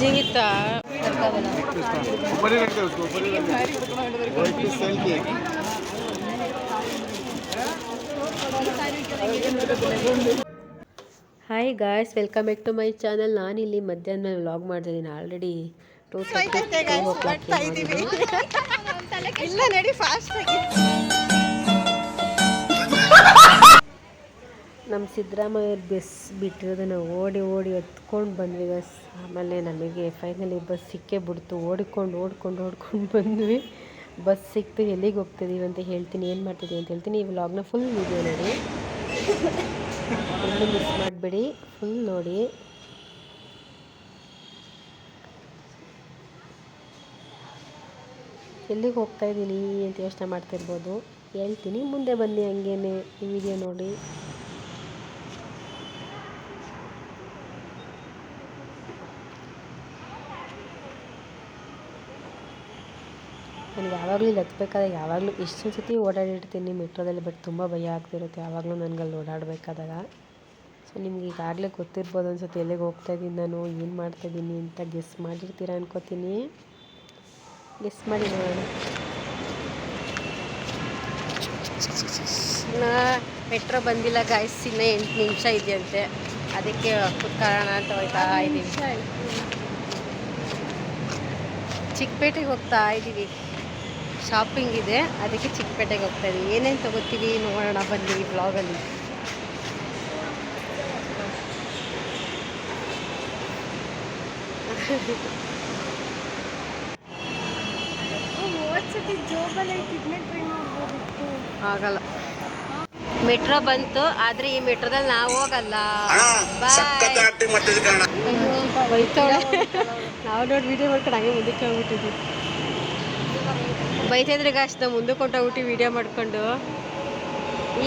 जीता ऊपर ही रखते उसको ऊपर ही वो एक सेल्फी है hi guys welcome back to my channel ನಾನಿಲ್ಲಿ ಮಧ್ಯಾಹ್ನ ವ್ಲಾಗ್ ಮಾಡ್ತಿದ್ದೀನಿ ಆಲ್ರೆಡಿ ಟೂ ಇಲ್ಲ ನಡಿ ಫಾಸ್ಟ್ ನಮ್ಮ ಸಿದ್ದರಾಮಯ್ಯ ಬಸ್ ಬಿಟ್ಟಿರೋದನ್ನ ಓಡಿ ಓಡಿ ಎತ್ಕೊಂಡು ಬಂದ್ವಿ ಬಸ್ ಆಮೇಲೆ ನಮಗೆ ಫೈನಲಿ ಬಸ್ ಸಿಕ್ಕೇ ಬಿಡ್ತು. ಓಡಿಕೊಂಡು ಓಡ್ಕೊಂಡು ಓಡ್ಕೊಂಡು ಬಂದ್ವಿ. ಬಸ್ ಸಿಕ್ತು. ಎಲ್ಲಿಗೆ ಹೋಗ್ತಿದ್ದೀವಿ ಅಂತ ಹೇಳ್ತೀನಿ. ಏನು ಮಾಡ್ತಿದ್ದೀವಿ ಅಂತ ಹೇಳ್ತೀನಿ. ಈ ವ್ಲಾಗ್ನ ಫುಲ್ ವೀಡಿಯೋ ನೋಡಿ. ಎಲ್ಲೂ ಮಿಸ್ ಮಾಡಿಬಿಡಿ. ಫುಲ್ ನೋಡಿ. ಎಲ್ಲಿಗೆ ಹೋಗ್ತಾ ಇದ್ದೀನಿ ಅಂತ ಯೋಚನೆ ಮಾಡ್ತಿರ್ಬೋದು ಹೇಳ್ತೀನಿ. ಮುಂದೆ ಬನ್ನಿ ಹಂಗೇನೆ ಈ ವಿಡಿಯೋ ನೋಡಿ. ನನಗೆ ಯಾವಾಗಲೂ ಇಲ್ಲಿ ಹತ್ಬೇಕಾದ್ರೆ ಯಾವಾಗಲೂ ಇಷ್ಟೊಂದು ಸತಿ ಓಡಾಡಿರ್ತೀನಿ ಮೆಟ್ರೋದಲ್ಲಿ ಬಟ್ ತುಂಬ ಭಯ ಆಗ್ತಿರುತ್ತೆ. ಯಾವಾಗಲೂ ನನಗಲ್ಲಿ ಓಡಾಡಬೇಕಾದಾಗ. ಸೊ ನಿಮ್ಗೆ ಈಗಾಗಲೇ ಗೊತ್ತಿರ್ಬೋದು ಅನ್ಸುತ್ತೆ ಎಲ್ಲಿಗೆ ಹೋಗ್ತಾ ಇದ್ದೀನಿ ನಾನು ಏನು ಮಾಡ್ತಾ ಇದ್ದೀನಿ ಅಂತ ಗೆಸ್ ಮಾಡಿರ್ತೀರ ಅನ್ಕೋತೀನಿ. ಗೆಸ್ ಮಾಡಿ ನೋಡೋಣ. ಮೆಟ್ರೋ ಬಂದಿಲ್ಲ ಗಾಯ್ಸ್ ಇನ್ನೂ ಎಂಟು ನಿಮಿಷ ಇದೆಯಂತೆ. ಅದಕ್ಕೆ ಕುತ್ಕೊಳ್ಳೋಣ ಅಂತ ಹೋಗ್ತಾ ಇದ್ದೀವಿ ಚಿಕ್ಕಪೇಟೆಗೆ ಹೋಗ್ತಾ ಇದ್ದೀವಿ ಶಾಪಿಂಗ್ ಇದೆ ಅದಕ್ಕೆ ಚಿಕ್ಕಪೇಟೆಗೆ ಹೋಗ್ತಾ ಇದ್ದೀವಿ ಏನೇನು ತಗೋತೀವಿ ನೋಡೋಣ ಬನ್ನಿ ಬ್ಲಾಗಲ್ಲಿ ಓದ್ಸತಿ ಜೋಬಲ್ಲಿ ಕಿಡ್ನಿ ಟ್ರೈ ಮಾಡ್ಬೋದಿತ್ತು ಆಗಲ್ಲ. ಮೆಟ್ರೋ ಬಂತು ಆದ್ರೆ ಈ ಮೆಟ್ರೋದಲ್ಲಿ ನಾವು ಹೋಗಲ್ಲ. ನಾವು ನೋಡಿ ವಿಡಿಯೋ ಮಾಡ್ಕೊಂಡು ಹಂಗೆ ಮುಂದಕ್ಕೆ ಹೋಗ್ಬಿಟ್ಟಿದ್ವಿ. ಬೈತಿದ್ರೆ ಗಾಸ್ ನಾವು ಮುಂದಕ್ಕೆ ಹೊಂಟೋಗ್ಬಿಟ್ಟು ವಿಡಿಯೋ ಮಾಡ್ಕೊಂಡು.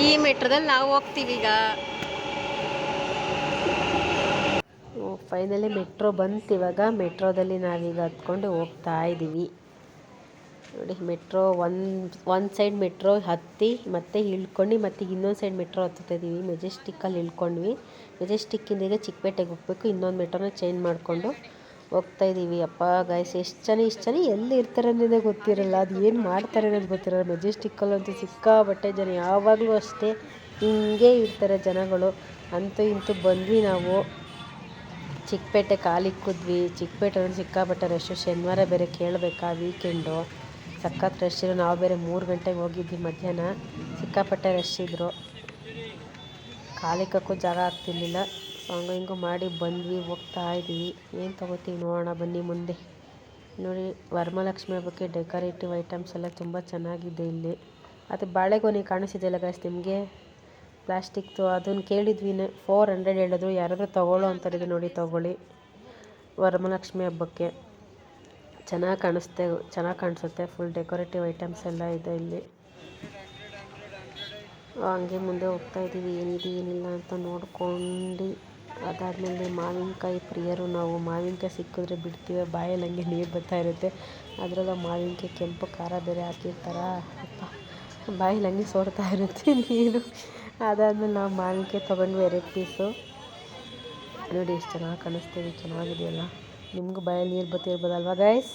ಈ ಮೆಟ್ರೋದಲ್ಲಿ ನಾವು ಹೋಗ್ತೀವಿ ಈಗ. ಫೈನಲಿ ಮೆಟ್ರೋ ಬಂತು ಇವಾಗ. ಮೆಟ್ರೋದಲ್ಲಿ ನಾವೀಗ ಹತ್ಕೊಂಡು ಹೋಗ್ತಾ ಇದ್ದೀವಿ ನೋಡಿ ಮೆಟ್ರೋ ಒಂದು ಒಂದು ಸೈಡ್ ಮೆಟ್ರೋ ಹತ್ತಿ, ಮತ್ತೆ ಇಳ್ಕೊಂಡು, ಮತ್ತೆ ಇನ್ನೊಂದು ಸೈಡ್ ಮೆಟ್ರೋ ಹತ್ತುತ್ತಾ ಇದ್ದೀವಿ ಮೆಜೆಸ್ಟಿಕ್ಕಲ್ಲಿ ಇಳ್ಕೊಂಡ್ವಿ. ಮೆಜೆಸ್ಟಿಕ್ಕಿಂದ ಈಗ ಚಿಕ್ಕಪೇಟೆಗೆ ಹೋಗ್ಬೇಕು. ಇನ್ನೊಂದು ಮೆಟ್ರೋನ ಚೇಂಜ್ ಮಾಡಿಕೊಂಡು ಹೋಗ್ತಾ ಇದ್ದೀವಿ ಅಪ್ಪ ಗಾಯ್ಸ್ ಎಷ್ಟು ಜನ, ಇಷ್ಟು ಜನ ಎಲ್ಲಿ ಇರ್ತಾರೆ ಅನ್ನೋದೇ ಗೊತ್ತಿರಲ್ಲ. ಅದು ಏನು ಮಾಡ್ತಾರೆ ಅನ್ನೋದು ಗೊತ್ತಿರಲ್ಲ. ಮೆಜೆಸ್ಟಿಕ್ಕಲ್ಲಂತೂ ಸಿಕ್ಕಾಬಟ್ಟೆ ಜನ. ಯಾವಾಗಲೂ ಅಷ್ಟೇ ಹಿಂಗೆ ಇರ್ತಾರೆ ಜನಗಳು. ಅಂತೂ, ಇಂತೂ ಬಂದ್ವಿ ನಾವು. ಚಿಕ್ಕಪೇಟೆ ಕಾಲಿಕ್ಕಿದ್ವಿ ಚಿಕ್ಕಪೇಟೆ ನೋಡಿ ಸಿಕ್ಕಾಪಟ್ಟೆ ರಶ್ಶು ಶನಿವಾರ ಬೇರೆ ಕೇಳಬೇಕಾ ವೀಕೆಂಡು ಸಖತ್ ರಶ್ ಇರೋ ನಾವು ಬೇರೆ ಮೂರು ಗಂಟೆಗೆ ಹೋಗಿದ್ವಿ ಮಧ್ಯಾಹ್ನ. ಸಿಕ್ಕಾಪಟ್ಟೆ ರಶ್ ಇದ್ದರು ಕಾಲಿಕ್ಕಕ್ಕೂ ಜಾಗ ಆಗ್ತಿರ್ಲಿಲ್ಲ. ಹಿಂಗೋ ಹಿಂಗೆ ಮಾಡಿ ಬಂದ್ವಿ, ಹೋಗ್ತಾ ಇದ್ದೀವಿ ಏನು ತೊಗೋತೀವಿ ನೋಡೋಣ, ಬನ್ನಿ ಮುಂದೆ. ನೋಡಿ ವರಮಹಾಲಕ್ಷ್ಮಿ ಹಬ್ಬಕ್ಕೆ ಡೆಕೋರೇಟಿವ್ ಐಟಮ್ಸ್ ಎಲ್ಲ ತುಂಬ ಚೆನ್ನಾಗಿದೆ ಇಲ್ಲಿ. ಅದು ಬಾಳೆಗೊನೆ ಕಾಣಿಸಿದೆಯಲ್ಲ ಗಾಯ್ಸ್ ನಿಮಗೆ? ಪ್ಲಾಸ್ಟಿಕ್ದು ಅದನ್ನು ಕೇಳಿದ್ವಿ ಫೋರ್ ಹಂಡ್ರೆಡ್ ಹೇಳಿದ್ರು, ಯಾರಾದರೂ ತೊಗೊಳ್ಳೋ ಅಂತಾರೆ ನೋಡಿ ತೊಗೊಳ್ಳಿ. ವರಮಹಾಲಕ್ಷ್ಮಿ ಹಬ್ಬಕ್ಕೆ. ಚೆನ್ನಾಗಿ ಕಾಣಿಸುತ್ತೆ ಚೆನ್ನಾಗಿ ಕಾಣಿಸುತ್ತೆ ಫುಲ್ ಡೆಕೋರೇಟಿವ್ ಐಟಮ್ಸ್ ಎಲ್ಲ ಇದೆ ಇಲ್ಲಿ. ಹಂಗೆ ಮುಂದೆ ಹೋಗ್ತಾ ಇದ್ದೀವಿ. ಏನಿದೆ, ಏನಿಲ್ಲ ಅಂತ ನೋಡ್ಕೊಂಡು ಅದಾದಮೇಲೆ ಮಾವಿನಕಾಯಿ ಪ್ರಿಯರು ನಾವು. ಮಾವಿನಕಾಯಿ ಸಿಕ್ಕಿದ್ರೆ ಬಿಡ್ತೀವಿ. ಬಾಯಲ್ಲಿ ಹಂಗೆ ನೀರು ಬರ್ತಾ ಇರುತ್ತೆ. ಅದರಲ್ಲೂ ಮಾವಿನಕಾಯಿ ಕೆಂಪು ಖಾರ ಬೇರೆ ಹಾಕಿರ್ತಾರ? ಬಾಯಲ್ಲಿ ಹಂಗೆ ಸೋರ್ತಾ ಇರುತ್ತೆ ನೀರು ಅದಾದಮೇಲೆ ನಾವು ಮಾವಿನಕಾಯಿ ತೊಗೊಂಡ್ವಿ ಎರಡು ಪೀಸು. ನೋಡಿ ಎಷ್ಟು ಚೆನ್ನಾಗಿ ಕಾಣಿಸ್ತೀವಿ ಚೆನ್ನಾಗಿದೆಯಲ್ಲ. ನಿಮಗೂ ಬಾಯಲ್ಲಿ ನೀರು ಬತ್ತಿರ್ಬೋದಲ್ವ ಗೈಸ್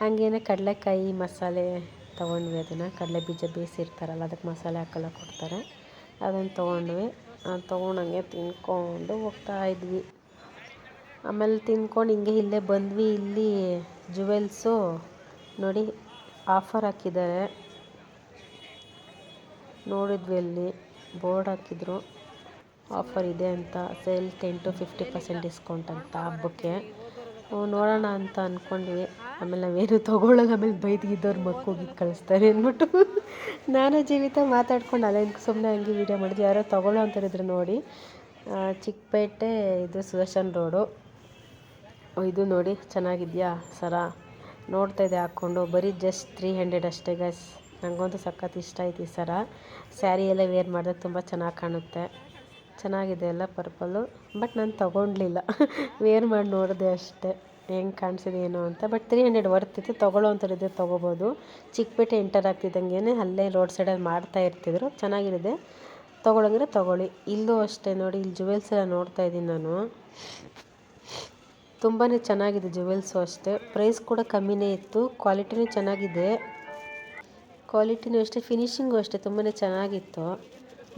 ಹಂಗೇನೆ ಕಡಲೆಕಾಯಿ ಮಸಾಲೆ ತೊಗೊಂಡ್ವಿ ಅದನ್ನು. ಕಡಲೆ ಬೀಜ ಬೇಯಿಸಿರ್ತಾರಲ್ಲ ಅದಕ್ಕೆ ಮಸಾಲೆ ಹಾಕಲ್ಲ ಕೊಡ್ತಾರೆ. ಅದನ್ನು ತೊಗೊಂಡ್ವಿ. ಅದು ತೊಗೊಂಡಂಗೆ ತಿನ್ಕೊಂಡು ಹೋಗ್ತಾ ಇದ್ವಿ. ಆಮೇಲೆ ತಿನ್ಕೊಂಡು ಹಿಂಗೆ ಇಲ್ಲೇ ಬಂದ್ವಿ, ಇಲ್ಲಿ ಜುವೆಲ್ಸು ನೋಡಿ, ಆಫರ್ ಹಾಕಿದ್ದಾರೆ. ನೋಡಿದ್ವಿ ಅಲ್ಲಿ. ಬೋರ್ಡ್ ಹಾಕಿದ್ರು. ಆಫರ್ ಇದೆ ಅಂತ. Sale ten to fifty percent discount ಅಂತ ಹಬ್ಬಕ್ಕೆ. ನೋಡೋಣ ಅಂತ ಅಂದ್ಕೊಂಡ್ವಿ ಆಮೇಲೆ ನಾವೇನು ತೊಗೊಳ್ಳಲ್ಲ ಆಮೇಲೆ ಬೈದಿದ್ದವ್ರು ಮಕ್ಕೋಗಿದ್ದು ಕಳಿಸ್ತಾರೆ ಅಂದ್ಬಿಟ್ಟು ನಾನು ಜೀವಿತ ಮಾತಾಡ್ಕೊಂಡು ಅಲ್ಲ ಸುಮ್ಮನೆ ಹಂಗೆ ವೀಡಿಯೋ ಮಾಡಿದ್ವಿ. ಯಾರೋ ತೊಗೊಳ್ಳೋ ಅಂತಾರಿದ್ರು ನೋಡಿ. ಚಿಕ್ಕಪೇಟೆ ಇದು ಸುದರ್ಶನ್ ರೋಡು. ಇದು ನೋಡಿ ಚೆನ್ನಾಗಿದೆಯಾ ಸರ? ನೋಡ್ತಾ ಇದೆ ಹಾಕ್ಕೊಂಡು. ಬರೀ ಜಸ್ಟ್ ತ್ರೀ ಹಂಡ್ರೆಡ್ ಅಷ್ಟೇ ಗಸ್ ನನಗಂತೂ ಸಖತ್ ಇಷ್ಟ ಆಯ್ತು ಈ ಸರ. ಸ್ಯಾರಿ ಎಲ್ಲ ವೇರ್ ಮಾಡಿದಾಗ ತುಂಬ ಚೆನ್ನಾಗಿ ಕಾಣುತ್ತೆ. ಚೆನ್ನಾಗಿದೆ ಎಲ್ಲ ಪರ್ಪಲ್ಲು ಬಟ್ ನಾನು ತೊಗೊಂಡ್ಲಿಲ್ಲ. ವೇರ್ ಮಾಡಿ ನೋಡಿದೆ ಅಷ್ಟೇ. ಹೆಂಗೆ ಕಾಣಿಸಿದೆ ಏನೋ ಅಂತ. ಬಟ್ ತ್ರೀ ಹಂಡ್ರೆಡ್ ವರ್ತ್ ಇತ್ತು. ತೊಗೊಳ್ಳೋ ಅಂಥವ್ರಿದ್ರೆ ತೊಗೋಬೋದು. ಚಿಕ್ಕಪೇಟೆ ಎಂಟರ್ ಆಗ್ತಿದ್ದಂಗೆ ಅಲ್ಲೇ ರೋಡ್ ಸೈಡಲ್ಲಿ ಮಾಡ್ತಾ ಇರ್ತಿದ್ರು. ಚೆನ್ನಾಗಿರಿದೆ ತೊಗೊಳಂದ್ರೆ ತೊಗೊಳ್ಳಿ. ಇಲ್ಲೂ ಅಷ್ಟೇ ನೋಡಿ, ಇಲ್ಲಿ ಜುವೆಲ್ಸ್ ಎಲ್ಲ ನೋಡ್ತಾ ಇದ್ದೀನಿ ನಾನು. ತುಂಬಾ ಚೆನ್ನಾಗಿದೆ ಜುವೆಲ್ಸು ಅಷ್ಟೇ. ಪ್ರೈಸ್ ಕೂಡ ಕಮ್ಮಿನೇ ಇತ್ತು. ಕ್ವಾಲಿಟಿನೂ ಚೆನ್ನಾಗಿದೆ. ಕ್ವಾಲಿಟಿನೂ ಅಷ್ಟೇ ಫಿನಿಶಿಂಗು ಅಷ್ಟೇ ತುಂಬಾ ಚೆನ್ನಾಗಿತ್ತು.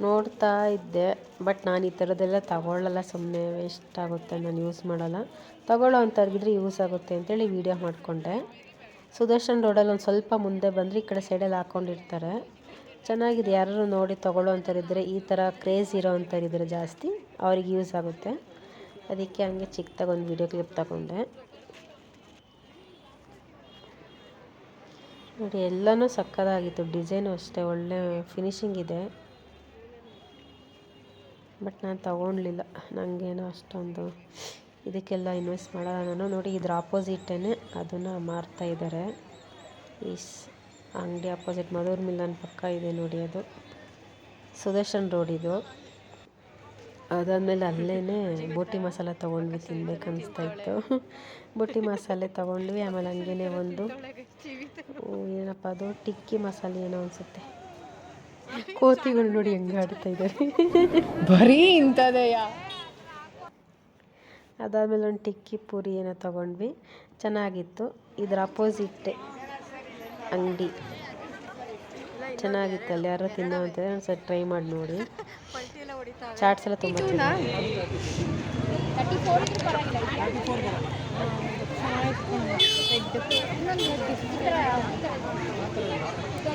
ನೋಡ್ತಾ ಇದ್ದೆ ಬಟ್ ನಾನು ಈ ಥರದ್ದೆಲ್ಲ ತಗೊಳ್ಳಲ್ಲ ಸುಮ್ಮನೆ ವೇಸ್ಟ್ ಆಗುತ್ತೆ, ನಾನು ಯೂಸ್ ಮಾಡಲ್ಲ. ತಗೊಳ್ಳೋ ಅಂಥವ್ರಿಗಿದ್ರೆ ಯೂಸ್ ಆಗುತ್ತೆ ಅಂತೇಳಿ ವೀಡಿಯೋ ಮಾಡಿಕೊಂಡೆ. ಸುದರ್ಶನ್ ರೋಡಲ್ಲಿ ಒಂದು ಸ್ವಲ್ಪ ಮುಂದೆ ಬಂದರೆ ಈ ಕಡೆ ಸೈಡಲ್ಲಿ ಹಾಕ್ಕೊಂಡಿರ್ತಾರೆ ಚೆನ್ನಾಗಿದೆ ಯಾರು ನೋಡಿ ತೊಗೊಳ್ಳೋ ಅಂಥವ್ರಿದ್ದರೆ ಈ ಥರ ಕ್ರೇಜ್ ಇರೋ ಅಂಥವ್ರಿದ್ದರೆ ಜಾಸ್ತಿ ಅವ್ರಿಗೆ ಯೂಸ್ ಆಗುತ್ತೆ. ಅದಕ್ಕೆ ಹಂಗೆ ಚಿಕ್ಕದಾಗಿ ಒಂದು ವೀಡಿಯೋ ಕ್ಲಿಪ್ ತಗೊಂಡೆ. ನೋಡಿ, ಎಲ್ಲನೂ ಸಕ್ಕದಾಗಿತ್ತು. ಡಿಸೈನು ಅಷ್ಟೇ, ಒಳ್ಳೆ ಫಿನಿಶಿಂಗ್ ಇದೆ. ಬಟ್ ನಾನು ತೊಗೊಳ್ಲಿಲ್ಲ ನನಗೇನೋ ಅಷ್ಟೊಂದು ಇದಕ್ಕೆಲ್ಲ ಇನ್ವೆಸ್ಟ್ ಮಾಡೋಲ್ಲ ನಾನು ನೋಡಿ, ಇದ್ರ ಆಪೋಸಿಟೇ ಅದನ್ನು ಮಾರ್ತಾ ಇದ್ದಾರೆ ಈ ಅಂಗಡಿ ಆಪೋಸಿಟ್ ಮಧುರ್ ಮಿಲನ್ ಪಕ್ಕ ಇದೆ ನೋಡಿ ಅದು. ಸುದರ್ಶನ್ ರೋಡ್ ಇದು. ಅದಾದಮೇಲೆ ಅಲ್ಲೇ ಬೋಟಿ ಮಸಾಲೆ ತೊಗೊಂಡ್ವಿ ತಿನ್ಬೇಕು ಅನಿಸ್ತಾ ಇತ್ತು. ಬೋಟಿ ಮಸಾಲೆ ತೊಗೊಂಡ್ವಿ, ಆಮೇಲೆ ಹಂಗೇನೆ ಒಂದು ಏನಪ್ಪ ಅದು ಟಿಕ್ಕಿ ಮಸಾಲೆ ಏನೋ ಅನಿಸುತ್ತೆ. ಕೋತಿಗಳು ನೋಡಿ ಹೆಂಗೆ ಆಡ್ತಾ ಇದ್ದಾರೆ ಬರೀ ಇಂಥದೆಯಾ? ಅದಾದಮೇಲೆ ಒಂದು ಟಿಕ್ಕಿ ಪೂರಿ ಏನೋ ತೊಗೊಂಡ್ವಿ. ಚೆನ್ನಾಗಿತ್ತು. ಇದ್ರ ಅಪೋಸಿಟ್ ಅಂಗಡಿ. ಚೆನ್ನಾಗಿತ್ತು ಅಲ್ಲಿ ಯಾರು ತಿನ್ನೋ ಅಂತಾರೆ ಒಂದು ಸರಿ ಟ್ರೈ ಮಾಡಿ ನೋಡಿ. ಚಾಟ್ಸ್ ಎಲ್ಲ ತುಂಬ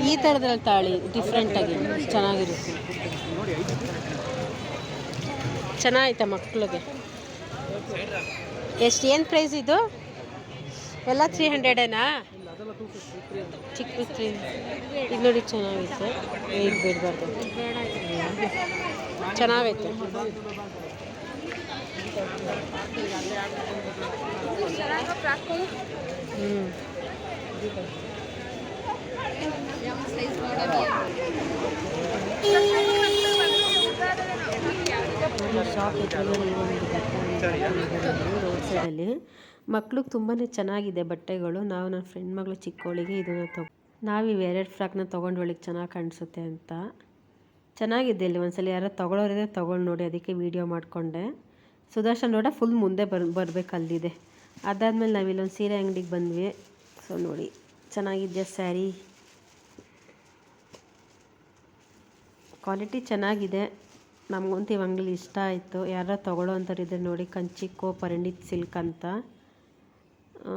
ಈ ಥರದ್ರಲ್ಲಿ ತಾಳಿ ಡಿಫ್ರೆಂಟಾಗಿ ಚೆನ್ನಾಗಿರುತ್ತೆ. ಚೆನ್ನಾಗೈತೆ ಮಕ್ಳಿಗೆ? ಎಷ್ಟು, ಏನು ಪ್ರೈಸ್ ಇದು? ಎಲ್ಲ ತ್ರೀ ಹಂಡ್ರೆಡೇನಾ ಚಿಕ್ಕ ತ್ರೀ ಇದು ನೋಡಿ ಚೆನ್ನಾಗಿತ್ತು ಈಗ ಬಿಡಬಾರ್ದು. ಚೆನ್ನಾಗೈತೆ. ಒಂದು ರೋಡ್ ಸೈಡಲ್ಲಿ ಮಕ್ಳಿಗೆ ತುಂಬಾ ಚೆನ್ನಾಗಿದೆ ಬಟ್ಟೆಗಳು. ನಾವು ನನ್ನ ಫ್ರೆಂಡ್ ಮಗಳು ಚಿಕ್ಕವಳಿಗೆ ಇದನ್ನು ತಗೊ ನಾವು ಈ ಎರಡು ಫ್ರಾಕ್ನ ತೊಗೊಂಡು ಒಳಗೆ ಚೆನ್ನಾಗಿ ಕಾಣಿಸುತ್ತೆ ಅಂತ. ಚೆನ್ನಾಗಿದೆ ಇಲ್ಲಿ ಒಂದ್ಸಲ. ಯಾರೋ ತೊಗೊಳೋರಿದ್ರೆ ತೊಗೊಂಡು ನೋಡಿ. ಅದಕ್ಕೆ ವೀಡಿಯೋ ಮಾಡಿಕೊಂಡೆ. ಸುದರ್ಶನ್ ರೋಡ ಫುಲ್ ಮುಂದೆ ಬರ್ ಬರ್ಬೇಕು ಅಲ್ಲಿದೆ ಅದಾದಮೇಲೆ ನಾವಿಲ್ಲೊಂದು ಸೀರೆ ಅಂಗಡಿಗೆ ಬಂದ್ವಿ. ಸೊ ನೋಡಿ ಚೆನ್ನಾಗಿದೆಯಾ ಸ್ಯಾರಿ. ಕ್ವಾಲಿಟಿ ಚೆನ್ನಾಗಿದೆ. ನಮಗಂತೂ ಈ ಅಂಗಡಿ ಇಷ್ಟ ಆಯಿತು. ಯಾರೋ ತೊಗೊಳ್ಳೋ ಅಂಥವ್ರಿದ್ರೆ ನೋಡಿ ಕಂಚಿಕ್ಕೋ ಪರಂಡಿತ್ ಸಿಲ್ಕ್ ಅಂತ.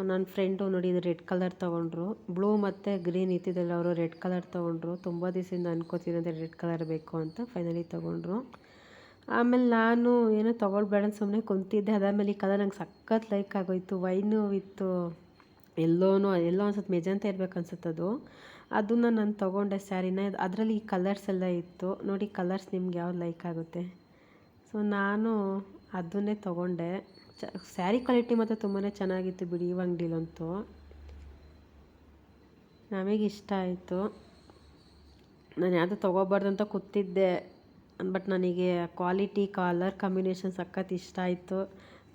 ನನ್ನ ಫ್ರೆಂಡು ನೋಡಿ ಇದು ರೆಡ್ ಕಲರ್ ತೊಗೊಂಡ್ರು. ಬ್ಲೂ ಮತ್ತು ಗ್ರೀನ್ ಇತ್ತಿದ್ದಲ್ಲ ಅವರು ರೆಡ್ ಕಲರ್ ತೊಗೊಂಡ್ರು. ತುಂಬ ದಿವಸದಿಂದ ಅನ್ಕೋತಿದ್ದಂತೆ ರೆಡ್ ಕಲರ್ ಬೇಕು ಅಂತ ಫೈನಲಿ ತೊಗೊಂಡ್ರು. ಆಮೇಲೆ ನಾನು ಏನೋ ತೊಗೊಳ್ಬೇಡ ಸುಮ್ಮನೆ ಕುಂತಿದ್ದೆ. ಅದಾದಮೇಲೆ ಈ ಕಲರ್ ನಂಗೆ ಸಖತ್ ಲೈಕ್ ಆಗೋಯ್ತು. ವೈನು ವಿತ್ತು ಎಲ್ಲೋನೋ, ಎಲ್ಲೋ ಅನ್ಸುತ್ತೆ ಮೆಜಂತ ಇರ್ಬೇಕು ಅನ್ಸುತ್ತೆ ಅದು. ಅದನ್ನು ನಾನು ತೊಗೊಂಡೆ ಸ್ಯಾರಿನ. ಅದರಲ್ಲಿ ಈ ಕಲರ್ಸ್ ಎಲ್ಲ ಇತ್ತು. ನೋಡಿ ಕಲರ್ಸ್ ನಿಮ್ಗೆ ಯಾವ್ದು ಲೈಕ್ ಆಗುತ್ತೆ. ಸೊ ನಾನು ಅದನ್ನೇ ತೊಗೊಂಡೆ. ಚ, ಸ್ಯಾರಿ ಕ್ವಾಲಿಟಿ ಮಾತ್ರ ತುಂಬಾ ಚೆನ್ನಾಗಿತ್ತು ಬಿಡಿ, ಈ ಅಂಗಡಿಲಂತೂ ನಮಗೆ ಇಷ್ಟ ಆಯಿತು. ನಾನು ಯಾವುದು ತೊಗೋಬಾರ್ದು ಅಂತ ಕೂತಿದ್ದೆ. ಬಟ್ ನನಗೆ ಕ್ವಾಲಿಟಿ, ಕಾಲರ್ ಕಾಂಬಿನೇಷನ್ ಸಖತ್ ಇಷ್ಟ ಆಯಿತು.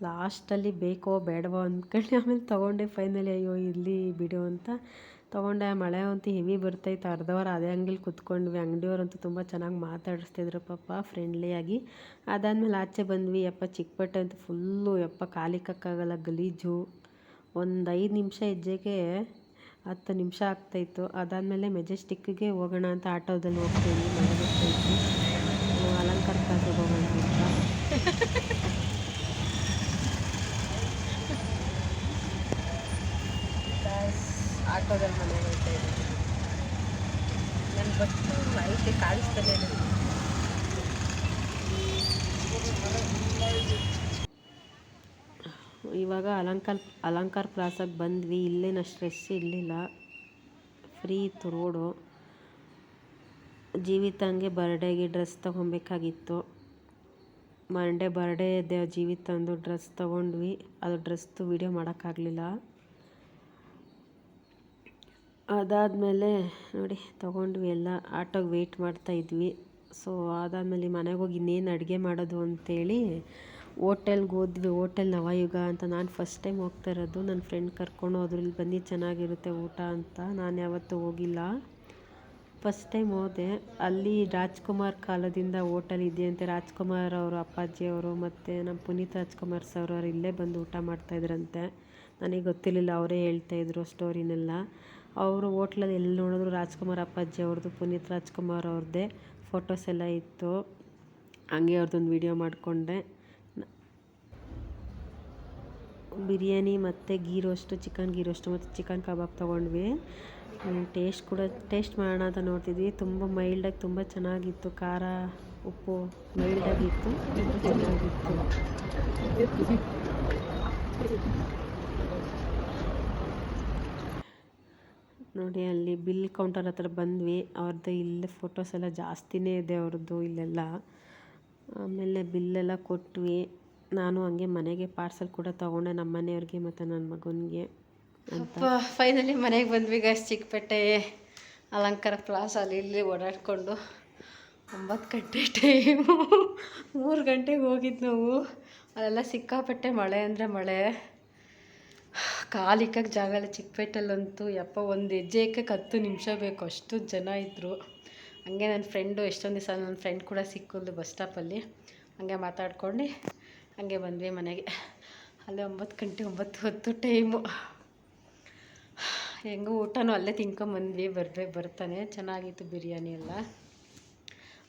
ಲಾಸ್ಟಲ್ಲಿ ಬೇಕೋ ಬೇಡವೋ ಅಂದ್ಕೊಂಡು ಆಮೇಲೆ ತೊಗೊಂಡೆ ಫೈನಲಿ, ಅಯ್ಯೋ ಇಲ್ಲಿ ಬಿಡು ಅಂತ. ತೊಗೊಂಡೆ. ಮಳೆ ಅಂತೂ ಹೆವಿ ಬರ್ತೈತೆ. ಅರ್ಧವರ ಅದೇ ಅಂಗಡಿಲಿ ಕುತ್ಕೊಂಡ್ವಿ. ಅಂಗಡಿಯವರಂತೂ ತುಂಬ ಚೆನ್ನಾಗಿ ಮಾತಾಡಿಸ್ತಿದ್ರು ಪಾಪ ಫ್ರೆಂಡ್ಲಿಯಾಗಿ ಅದಾದಮೇಲೆ ಆಚೆ ಬಂದ್ವಿ. ಯಪ್ಪ ಚಿಕ್ಕಪಟ್ಟೆ ಅಂತೂ ಫುಲ್ಲು ಯಪ್ಪ ಕಾಲಿಕ್ಕಾಗಲ್ಲ ಗಲೀಜು. ಒಂದು ಐದು ನಿಮಿಷ ಹೆಜ್ಜೆಗೆ ಹತ್ತು ನಿಮಿಷ ಆಗ್ತಾಯಿತ್ತು ಅದಾದಮೇಲೆ ಮೆಜೆಸ್ಟಿಕ್ಕಿಗೆ ಹೋಗೋಣ ಅಂತ ಆಟೋದಲ್ಲಿ ಹೋಗ್ತೀನಿ ಮಳೆ ಬರ್ತಾಯಿತ್ತು ಹ್ಮ್, ಅಲಂಕಾರ ಪ್ಲಾಜಾಗೆ ಹೋಗೋಣ ಅಂತ ಆಟೋದಲ್ಲಿ ಮನೆಗೆ ಹೋಗ್ತಾ ಇದ್ದೀನಿ. ನನ್ನ ಬಸ್ಸು ಐತೆ ಕಾಣಿಸ್ತಾನೆ. ಇವಾಗ ಅಲಂಕಾರ ಅಲಂಕಾರ ಪ್ಲಾಸಾಗೆ ಬಂದ್ವಿ. ಇಲ್ಲೇನು ಸ್ಟ್ರೆಸ್ ಇರಲಿಲ್ಲ. ಫ್ರೀ ಇತ್ತು ರೋಡು ಜೀವಿತಂಗೆ ಬರ್ಡೇಗೆ ಡ್ರೆಸ್ ತೊಗೊಬೇಕಾಗಿತ್ತು. ಮಂಡೇ ಬರ್ಡೇ ಇದೆ ಜೀವಿತಂದು ಡ್ರೆಸ್ ತೊಗೊಂಡ್ವಿ. ಅದು ಡ್ರೆಸ್ದು ವೀಡಿಯೋ ಮಾಡೋಕ್ಕಾಗಲಿಲ್ಲ. ಅದಾದಮೇಲೆ ನೋಡಿ, ತೊಗೊಂಡ್ವಿ ಎಲ್ಲ. ಆಟೋಗೆ ವೆಯ್ಟ್ ಮಾಡ್ತಾ ಇದ್ವಿ. ಸೊ ಅದಾದಮೇಲೆ ಮನೆಗೆ ಹೋಗಿ ಇನ್ನೇನು ಅಡುಗೆ ಮಾಡೋದು ಅಂತೇಳಿ ಓಟೆಲ್ಗೆ ಹೋದ್ವಿ. ಓಟೆಲ್ ನವಯುಗ ಅಂತ ನಾನು ಫಸ್ಟ್ ಟೈಮ್ ಹೋಗ್ತಾ ಇರೋದು. ನನ್ನ ಫ್ರೆಂಡ್ ಕರ್ಕೊಂಡು ಹೋದ್ರು. ಬನ್ನಿ, ಚೆನ್ನಾಗಿರುತ್ತೆ ಊಟ ಅಂತ. ನಾನು ಯಾವತ್ತೂ ಹೋಗಿಲ್ಲ. ಫಸ್ಟ್ ಟೈಮ್ ಹೋದೆ. ಅಲ್ಲಿ ರಾಜ್ಕುಮಾರ್ ಕಾಲದಿಂದ ಓಟೆಲ್ ಇದೆಯಂತೆ ರಾಜ್ಕುಮಾರ್ ಅವರು, ಅಪ್ಪಾಜಿ ಅವರು ಮತ್ತು ನಮ್ಮ ಪುನೀತ್ ರಾಜ್ಕುಮಾರ್ ಸರ್ ಅವರು ಇಲ್ಲೇ ಬಂದು ಊಟ ಮಾಡ್ತಾಯಿದ್ರಂತೆ ನನಗೆ ಗೊತ್ತಿರಲಿಲ್ಲ, ಅವರೇ ಹೇಳ್ತಾಯಿದ್ರು ಸ್ಟೋರಿನೆಲ್ಲ ಅವರು ಹೋಟ್ಲಲ್ಲಿ ಎಲ್ಲಿ ನೋಡಿದ್ರು ರಾಜ್ಕುಮಾರ್ ಅಪ್ಪಾಜಿ ಅವ್ರದ್ದು, ಪುನೀತ್ ರಾಜ್ಕುಮಾರ್ ಅವ್ರದ್ದೇ ಫೋಟೋಸ್ ಎಲ್ಲ ಇತ್ತು. ಹಂಗೆ ಅವ್ರದ್ದೊಂದು ವಿಡಿಯೋ ಮಾಡಿಕೊಂಡೆ. ಬಿರಿಯಾನಿ ಮತ್ತು ghee roast chicken ghee roast ಮತ್ತು ಚಿಕನ್ ಕಬಾಬ್ ತೊಗೊಂಡ್ವಿ. ಟೇಸ್ಟ್ ಕೂಡ ಟೇಸ್ಟ್ ಮಾಡೋಣ ಅಂತ ನೋಡ್ತಿದ್ವಿ. ತುಂಬ ಮೈಲ್ಡಾಗಿ ತುಂಬ ಚೆನ್ನಾಗಿತ್ತು. ಖಾರ, ಉಪ್ಪು ಮೈಲ್ಡಾಗಿತ್ತು ತುಂಬ ಚೆನ್ನಾಗಿತ್ತು. ನೋಡಿ, ಅಲ್ಲಿ ಬಿಲ್ ಕೌಂಟರ್ ಹತ್ರ ಬಂದ್ವಿ. ಅವ್ರದ್ದು ಇಲ್ಲಿ ಫೋಟೋಸ್ ಎಲ್ಲ ಜಾಸ್ತಿನೇ ಇದೆ ಅವ್ರದ್ದು ಇಲ್ಲೆಲ್ಲ. ಆಮೇಲೆ ಬಿಲ್ಲೆಲ್ಲ ಕೊಟ್ವಿ. ನಾನು ಹಂಗೆ ಮನೆಗೆ ಪಾರ್ಸಲ್ ಕೂಡ ತೊಗೊಂಡೆ ನಮ್ಮ ಮನೆಯವ್ರಿಗೆ ಮತ್ತು ನನ್ನ ಮಗನಿಗೆ ಫೈನಲಿ ಮನೆಗೆ ಬಂದ್ವಿ ಗಸ್ ಚಿಕ್ಕಪೇಟೆ ಅಲಂಕಾರ ಪ್ಲಾಸ್ ಅಲ್ಲಿ ಇಲ್ಲಿ ಓಡಾಡಿಕೊಂಡು ಒಂಬತ್ತು ಗಂಟೆ ಟೈಮು ಮೂರು ಗಂಟೆಗೆ ಹೋಗಿದ್ದು ನಾವು. ಅಲ್ಲೆಲ್ಲ ಸಿಕ್ಕಾಪಟ್ಟೆ ಮಳೆ ಅಂದರೆ ಮಳೆ. ಕಾಲಿಕ್ಕಕ್ಕೆ ಜಾಗ ಇಲ್ಲ ಚಿಕ್ಕಪೇಟೆಲ್ಲಂತೂ ಯಪ್ಪ ಒಂದು ಹೆಜ್ಜೆ ಇಕ್ಕಕ್ಕೆ ಹತ್ತು ನಿಮಿಷ ಬೇಕು. ಅಷ್ಟು ಜನ ಇದ್ದರು ಹಂಗೆ ನನ್ನ ಫ್ರೆಂಡು ಎಷ್ಟೊಂದು ದಿವಸ ನನ್ನ ಫ್ರೆಂಡ್ ಕೂಡ ಸಿಕ್ಕಿದ್ಲು ಬಸ್ ಸ್ಟಾಪಲ್ಲಿ ಹಂಗೆ ಮಾತಾಡ್ಕೊಂಡು ಹಂಗೆ ಬಂದ್ವಿ ಮನೆಗೆ. ಅಲ್ಲೇ ಒಂಬತ್ತು ಗಂಟೆ ಒಂಬತ್ತು ಹೊತ್ತು ಟೈಮು ಹೆಂಗೂ ಊಟನೂ ಅಲ್ಲೇ ತಿನ್ಕೊಂಬಂದ್ವಿ ಬರ್ಬೇಕು ಬರ್ತಾನೆ. ಚೆನ್ನಾಗಿತ್ತು ಬಿರಿಯಾನಿ ಎಲ್ಲ.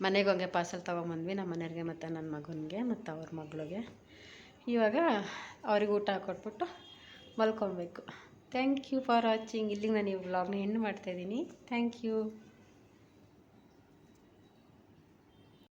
ಮನೆಗೆ ಹಂಗೆ ಪಾರ್ಸಲ್ ತೊಗೊಂಬಂದ್ವಿ ನಮ್ಮ ಮನೆಯವ್ರಿಗೆ ಮತ್ತು ನನ್ನ ಮಗನಿಗೆ ಮತ್ತು ಅವ್ರ ಮಗಳಿಗೆ. ಇವಾಗ ಅವ್ರಿಗೆ ಊಟ ಹಾಕೊಟ್ಬಿಟ್ಟು ಮಲ್ಕೊಬೇಕು ಥ್ಯಾಂಕ್ ಯು ಫಾರ್ ವಾಚಿಂಗ್ ಇಲ್ಲಿಗೆ ನಾನು ಈ ವ್ಲಾಗ್ನ ಎಂಡ್ ಮಾಡ್ತಾಯಿದ್ದೀನಿ ಥ್ಯಾಂಕ್ ಯು